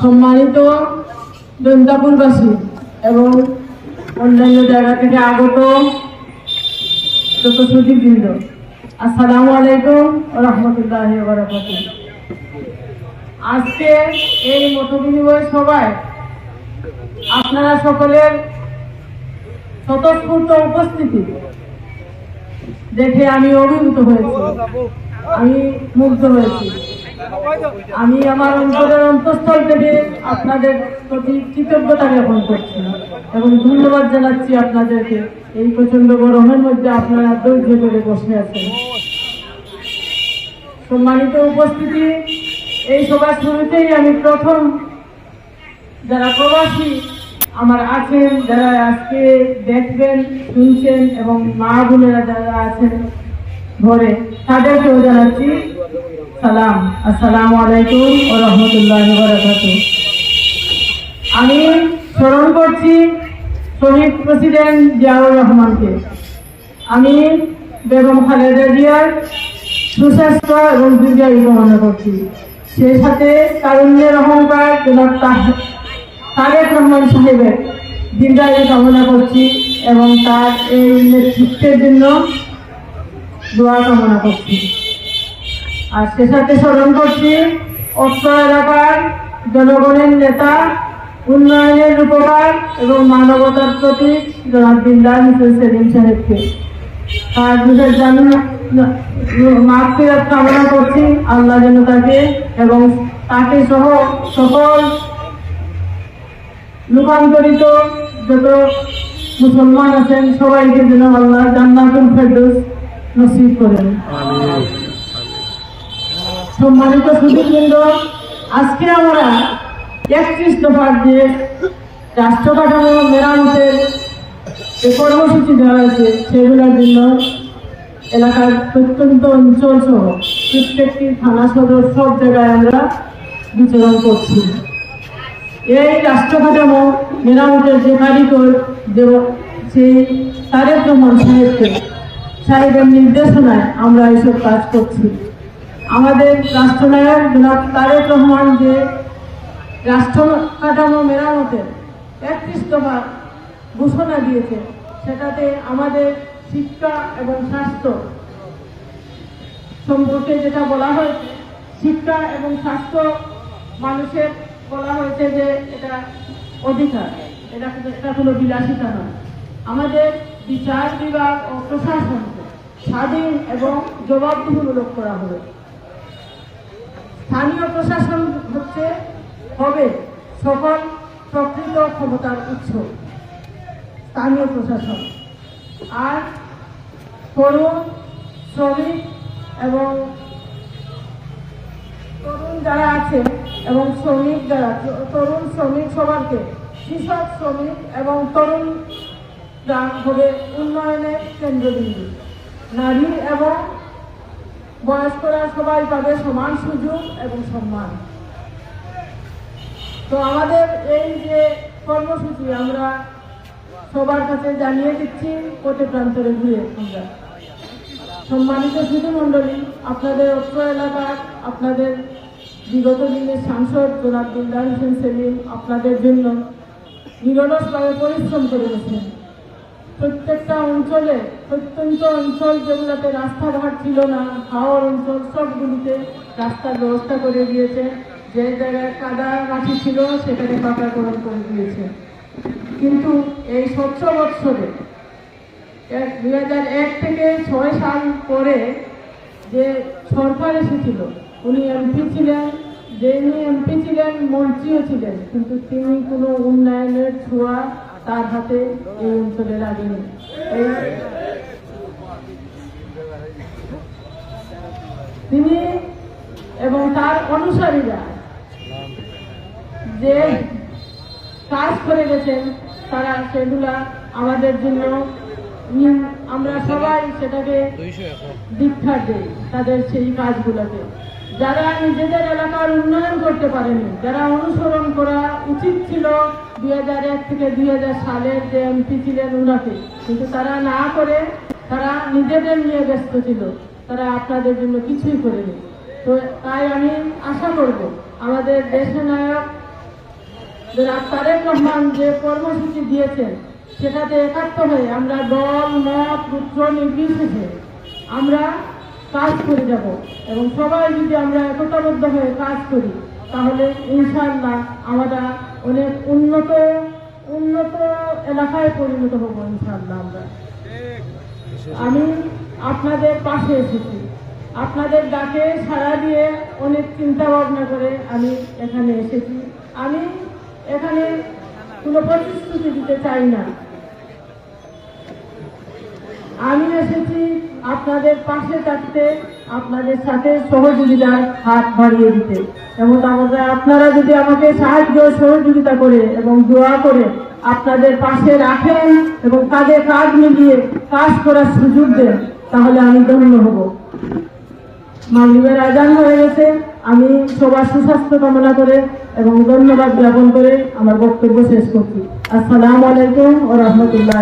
সম্মানিত দন্তাপুরবাসী এবং অন্যান্য জায়গা থেকে আগত যত সুদীবৃন্দ আসসালামু আলাইকুম রহমতুল্লাহ আজকে এই মত বিনিময় সভায় আপনারা সকলের স্বতঃস্ফূর্ত উপস্থিতি দেখে আমি অভিভূত হয়েছি। আমি মুগ্ধ হয়েছি। আমি আমার অন্তরের অন্তঃস্থল থেকে আপনাদের প্রতি কৃতজ্ঞতা জ্ঞাপন করছি। এবং ধন্যবাদ জানাচ্ছি আপনাদেরকে। এই প্রচণ্ড গরমের মধ্যে আপনারা ধৈর্য করে বসে আছেন। সম্মানিত উপস্থিতি, এই সবার শুরুতেই আমি প্রথম যারা প্রবাসী আমার আছেন যারা আজকে দেখবেন, শুনছেন এবং মা বোনেরা যারা আছেন ঘরে তাদেরকেও জানাচ্ছি সালাম। আসসালামু আলাইকুম ও রহমতুল্লাহ আমি স্মরণ করছি শহীদ প্রেসিডেন্ট জিয়াউর রহমানকে। আমি বেগম খালেদা জিয়ার সুস্বাস্থ্য এবং দীর্ঘায়ু কামনা করছি। সেই সাথে তারুণ্যের অহংকার তারেক রহমান সাহেবের দীর্ঘায়ু কামনা করছি এবং তার এই নেতৃত্বের জন্য দোয়া কামনা করছি। আর সে সাথে স্মরণ করছি, অত্র এলাকার জনগণের নেতা, উন্নয়নের উপকার এবং মানবতার প্রতি জনাব দিল্লাহ মিসেল সেলিম সাহেবকে। তার বিশেষ মাফিরাত কামনা করছি, আল্লাহ যেন তাকে এবং তাকে সহ সকল রূপান্তরিত যত মুসলমান আছেন সবাইকে যেন আল্লাহ জান্নাতুল ফেরদৌস নসিব করেন। সম্মানিত সুদীপবৃন্দ আজকে আমরা একত্রিশ দফার যে রাষ্ট্র কাঠামো মেরামতের যে কর্মসূচি দেওয়া হয়েছে সেগুলোর জন্য এলাকার প্রত্যন্ত অঞ্চল সহ প্রত্যেকটি থানা সদর সব জায়গায় আমরা বিচরণ করছি। এই রাষ্ট্র কাঠামো মেরামতের যে কারিগর যে সেই তারেক রহমান সাহেবকে সাহেবের নির্দেশনায় আমরা এইসব কাজ করছি। আমাদের রাষ্ট্রনায়ক জনাব তারেক রহমান যে রাষ্ট্র কাঠামো মেরামতের একত্রিশ ঘোষণা দিয়েছে, সেটাতে আমাদের শিক্ষা এবং স্বাস্থ্য সম্পর্কে যেটা বলা হয়েছে, শিক্ষা এবং স্বাস্থ্য মানুষের বলা হয়েছে যে এটা অধিকার, এটা এটা কোনো বিলাসিতা নয়। আমাদের বিচার বিভাগ ও প্রশাসনকে স্বাধীন এবং জবাবদিহিমূলক করা হবে। স্থানীয় প্রশাসন হচ্ছে, হবে সকল প্রকৃত ক্ষমতার উৎস, স্থানীয় প্রশাসন। আর তরুণ, শ্রমিক এবং যারা আছে এবং শ্রমিক যারা তরুণ শ্রমিক সবারকে, কৃষক শ্রমিক এবং তরুণরা হবে উন্নয়নের কেন্দ্রবিন্দু। নারী এবং বয়স্করা সবাই পাবে সমান সুযোগ এবং সম্মান। তো আমাদের এই যে কর্মসূচি আমরা সবার কাছে জানিয়ে দিচ্ছি, কোটে প্রান্তরে ঘুরে আমরা। সম্মানিত সুধী মণ্ডলী, আপনাদের অত্র এলাকার, আপনাদের বিগত দিনের সাংসদ জনাব দিলদার হোসেন সেলিম আপনাদের জন্য নিরলসভাবে পরিশ্রম করে গেছেন প্রত্যেকটা অঞ্চলে, প্রত্যন্ত অঞ্চল যেগুলোতে রাস্তাঘাট ছিল না হাওয়ার অঞ্চল সবগুলিতে রাস্তার ব্যবস্থা করে দিয়েছে। যে জায়গায় কাদা মাটি ছিল, সেখানে পাকাকরণ করে দিয়েছে। কিন্তু এই স্বচ্ছ বৎসরে এক থেকে ছয় সাল পরে যে সরকার এসেছিল, উনি এমপি ছিলেন যে উনি এমপি ছিলেন, মন্ত্রীও ছিলেন, কিন্তু তিনি কোনো উন্নয়নের ছোঁয়া তার হাতে এই অঞ্চলে লাগেনি তিনি এবং তার অনুসারীরা যে কাজ করে গেছেন, তারা সেগুলা আমাদের জন্য আমরা সবাই সেটাকে দীক্ষা দেই তাদের সেই কাজগুলোকে যারা নিজেদের এলাকার উন্নয়ন করতে পারেনি যারা অনুসরণ করা উচিত ছিল দুই হাজার এক থেকে দুই হাজার সালের যে এমপি ছিলেন উনাকে কিন্তু তারা না করে তারা নিজেদের নিয়ে ব্যস্ত ছিল। তারা আপনাদের জন্য কিছুই করেনি। তো তাই আমি আশা করব আমাদের দেশের নায়ক তারেক রহমান যে কর্মসূচি দিয়েছেন সেটাতে একাত্ম হয়ে আমরা দল, মত পুত্র নির্বিশেষে আমরা কাজ করে যাব। এবং সবাই যদি আমরা একতাবদ্ধ হয়ে কাজ করি, তাহলে ইনশাআল্লাহ আমরা অনেক উন্নত উন্নত এলাকায় পরিণত হব ইনশাআল্লাহ আমরা। আমি আপনাদের পাশে এসেছি। আপনাদের ডাকে সাড়া দিয়ে অনেক চিন্তা ভাবনা করে আমি এখানে এসেছি। আমি এখানে কোনো প্রতিশ্রুতি দিতে চাই না। আমি এসেছি আপনাদের পাশে থাকতে, আপনাদের সাথে সহযোগিতার হাত বাড়িয়ে দিতে। এবং আমরা আপনারা যদি আমাকে সাহায্য, সহযোগিতা করে এবং দোয়া করে আপনাদের পাশে রাখেন এবং কাঁধে কাজ মিলিয়ে কাজ করার সুযোগ দেন, তাহলে আমি ধন্য হব। মাগরিবের আজান হয়ে গেছে। আমি সবার সুস্বাস্থ্য কামনা করে এবং ধন্যবাদ জ্ঞাপন করে আমার বক্তব্য শেষ করছি। আসসালামু আলাইকুম ও রহমতুল্লাহ